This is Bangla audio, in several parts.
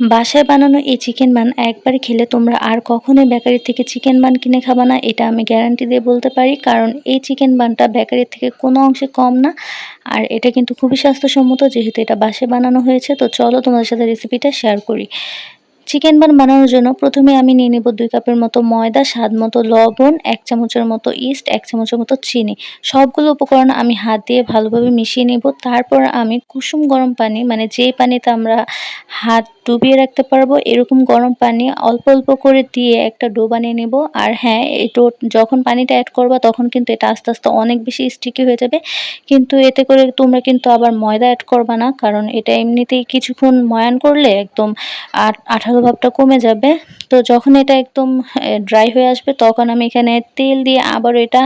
বাসায় বানানো এই চিকেন মান একবার খেলে তোমরা আর কখনোই বেকারি থেকে চিকেন মান কিনে খাবে না, এটা আমি গ্যারান্টি দিয়ে বলতে পারি। কারণ এই চিকেন মানটা বেকারির থেকে কোনো অংশে কম না, আর এটা কিন্তু খুবই স্বাস্থ্যসম্মত যেহেতু এটা বাসায় বানানো হয়েছে। তো চলো তোমাদের সাথে রেসিপিটা শেয়ার করি। চিকেন বান বানানোর জন্য প্রথমে আমি নিয়ে নেব দুই কাপের মতো ময়দা, স্বাদ মতো লবণ, এক চামচের মতো ইস্ট এক চামচের মতো চিনি। সবগুলো উপকরণ আমি হাত দিয়ে ভালোভাবে মিশিয়ে নেব। তারপর আমি কুসুম গরম পানি মানে যেই পানিতে আমরা হাত ডুবিয়ে রাখতে পারব, এরকম গরম পানি অল্প অল্প করে দিয়ে একটা ডো বানিয়ে নেব। আর হ্যাঁ এই ডো যখন পানিটা অ্যাড করবা, তখন কিন্তু এটা আস্তে আস্তে অনেক বেশি স্টিকি হয়ে যাবে। কিন্তু এতে করে তোমরা কিন্তু আবার ময়দা অ্যাড করবা না, কারণ এটা এমনিতেই কিছুক্ষণ ময়ান করলে একদম আঠালো ভাবটা কমে যাবে। তো যখন এটা একদম ড্রাই হয়ে আসবে, তখন আমি এখানে তেল দিয়ে আবার এটা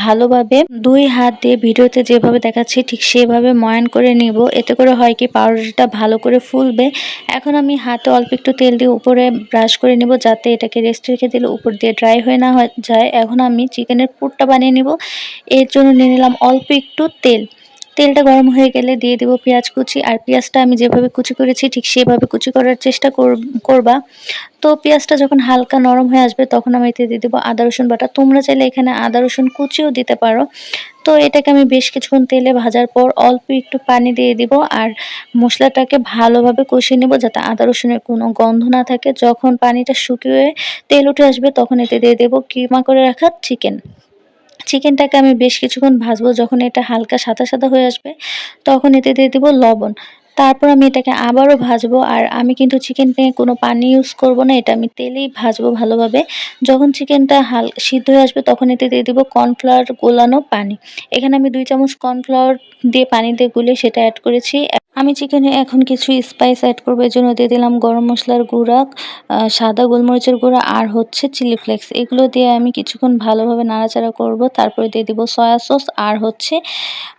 ভালোভাবে দুই হাত দিয়ে ভিডিওতে যেভাবে দেখাচ্ছি, ঠিক সেভাবে ময়ান করে নিব। এতে করে হয় কি পাউডারটা ভালো করে ফুলবে। এখন আমি হাতে অল্প একটু তেল দিয়ে উপরে ব্রাশ করে নিব, যাতে এটাকে রেস্ট রেখে দিলে উপর দিয়ে ড্রাই হয়ে না যায়। এখন আমি চিকেনের পুরটা বানিয়ে নিব। এর জন্য নিয়ে নিলাম অল্প একটু তেল। তেলটা গরম হয়ে গেলে দিয়ে দেবো পেঁয়াজ কুচি। আর পেঁয়াজটা আমি যেভাবে কুচি করেছি, ঠিক সেভাবে কুচি করার চেষ্টা করবা। তো পেঁয়াজটা যখন হালকা নরম হয়ে আসবে, তখন আমি এতে দিয়ে দেবো আদা, রসুন বাটা। তোমরা চাইলে এখানে আদা, রসুন কুচিও দিতে পারো। তো এটাকে আমি বেশ কিছুক্ষণ তেলে ভাজার পর অল্প একটু পানি দিয়ে দিব আর মশলাটাকে ভালোভাবে কষিয়ে নেব যাতে আদা, রসুনের কোনো গন্ধ না থাকে। যখন পানিটা শুকিয়ে তেল উঠে আসবে, তখন এতে দিয়ে দেবো কিমা করে রাখা চিকেন চিকেনটাকে আমি বেশ কিছুক্ষণ ভাজবো, যখন এটা হালকা সাদা সাদা হয়ে আসবে, তখন এতে দিয়ে দেবো লবণ। তারপর আমি এটাকে আবারও ভাজবো, আর আমি কিন্তু চিকেন পেয়ে কোনো পানি ইউজ করব না, এটা আমি তেলেই ভাজবো ভালোভাবে। যখন চিকেনটা হাল, সিদ্ধ হয়ে আসবে তখন এতে দিয়ে দেবো কর্নফ্লাওয়ার গোলানো পানি। এখানে আমি দুই চামচ কর্নফ্লাওয়ার দিয়ে পানি দিয়ে গুলে সেটা অ্যাড করেছি। আমি চিকেনে এখন কিছু স্পাইস অ্যাড করব, এর জন্য দিয়ে দিলাম গরম মশলার গুঁড়া সাদা গোলমরিচের গুঁড়া, আর হচ্ছে চিলি ফ্লেক্স এগুলো দিয়ে আমি কিছুক্ষণ ভালোভাবে নাড়াচাড়া করব, তারপরে দিয়ে দিব সয়া সস আর হচ্ছে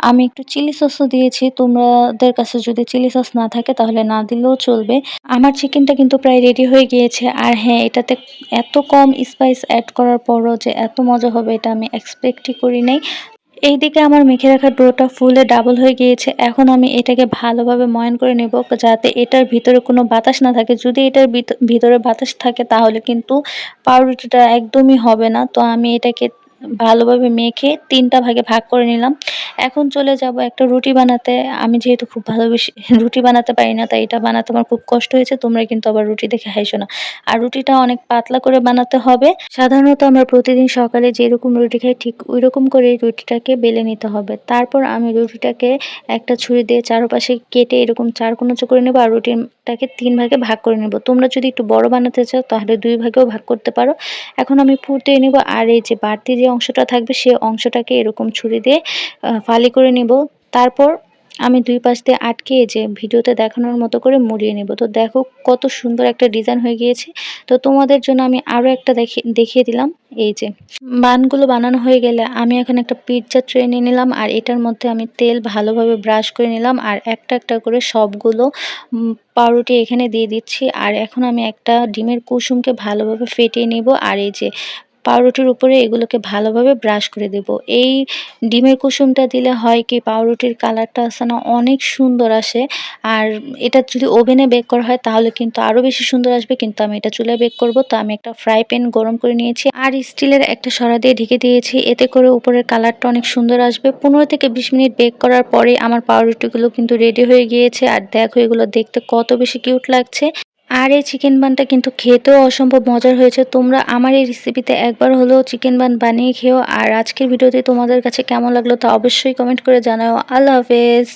আমি একটু চিলি সসও দিয়েছি। তোমাদের কাছে যদি চিলি সস না থাকে, তাহলে না দিলেও চলবে। আমার চিকেনটা কিন্তু প্রায় রেডি হয়ে গিয়েছে। আর হ্যাঁ এটাতে এত কম স্পাইস অ্যাড করার পরও যে এত মজা হবে, এটা আমি এক্সপেক্টই করি নাই। এইদিকে আমার মেখে রাখা ডোটা ফুলে ডাবল হয়ে গিয়েছে। এখন আমি এটাকে ভালোভাবে ময়ন করে নেব, যাতে এটার ভিতরে কোনো বাতাস না থাকে। যদি এটার ভিতরে বাতাস থাকে, তাহলে কিন্তু পাউরুটিটা একদমই হবে না। তো আমি এটাকে ভালোভাবে মেখে তিনটা ভাগে ভাগ করে নিলাম। এখন চলে যাব একটা রুটি বানাতে। আমি যেহেতু খুব ভালোবেসে রুটি বানাতে পারি না, তাই এটা বানাতে আমার খুব কষ্ট হয়েছে। তোমরা কিন্তু আবার রুটি দেখে হাইছো না। আর রুটিটা অনেক পাতলা করে বানাতে হবে। সাধারণত আমরা প্রতিদিন সকালে যেরকম রুটি খাই, ঠিক ওই রকম করে রুটিটাকে বেলে নিতে হবে। তারপর আমি রুটিটাকে একটা ছুরি দিয়ে চারপাশে কেটে এরকম চার কোনোচো করে নেব, আর রুটিটাকে তিন ভাগে ভাগ করে নেব। তোমরা যদি একটু বড় বানাতে চাও, তাহলে দুই ভাগেও ভাগ করতে পারো। এখন আমি পুর নেব, আর এই যে বাড়তি যে অংশটা থাকবে, সে অংশটাকে এরকম ছুরি দিয়ে ফালি করে নিব। তারপর আমি দুই পাশ দিয়ে আটকে যে ভিডিওতে দেখানোর মতো করে মুড়িয়ে নেব। তো দেখো কত সুন্দর একটা ডিজাইন হয়ে গিয়েছে। তো তোমাদের জন্য আমি আরও একটা দেখিয়ে দিলাম। এই যে বানগুলো বানানো হয়ে গেলে আমি এখন একটা পিৎজা ট্রে নিয়ে নিলাম আর এটার মধ্যে আমি তেল ভালোভাবে ব্রাশ করে নিলাম আর একটা একটা করে সবগুলো পাউরুটি এখানে দিয়ে দিচ্ছি। আর এখন আমি একটা ডিমের কুসুমকে ভালোভাবে ফেটিয়ে নিব। আর এই যে পাউরুটির উপরে এগুলোকে ভালোভাবে ব্রাশ করে দেব। এই ডিমের কুসুমটা দিলে হয় কি, পাউরুটির কালারটা আসে না, অনেক সুন্দর আসে। আর এটা যদি ওভেনে বেক করা হয়, তাহলে কিন্তু আরও বেশি সুন্দর আসবে। কিন্তু আমি এটা চুলে বেক করব, তো আমি একটা ফ্রাই প্যান গরম করে নিয়েছি। আর স্টিলের একটা সরা দিয়ে ঢেকে দিয়েছি, এতে করে উপরের কালারটা অনেক সুন্দর আসবে। পনেরো থেকে বিশ মিনিট বেক করার পরে আমার পাউরুটিগুলো কিন্তু রেডি হয়ে গিয়েছে। আর দেখো এগুলো দেখতে কত বেশি কিউট লাগছে। আর এই চিকেন বানটা কিন্তু খেতেও অসম্ভব মজার হয়েছে। তোমরা আমার এই রেসিপিতে একবার হলেও চিকেন বান বানিয়ে খেও। আর আজকের ভিডিওতে তোমাদের কাছে কেমন লাগল তা অবশ্যই কমেন্ট করে জানাও। আল্লাহ হাফেজ।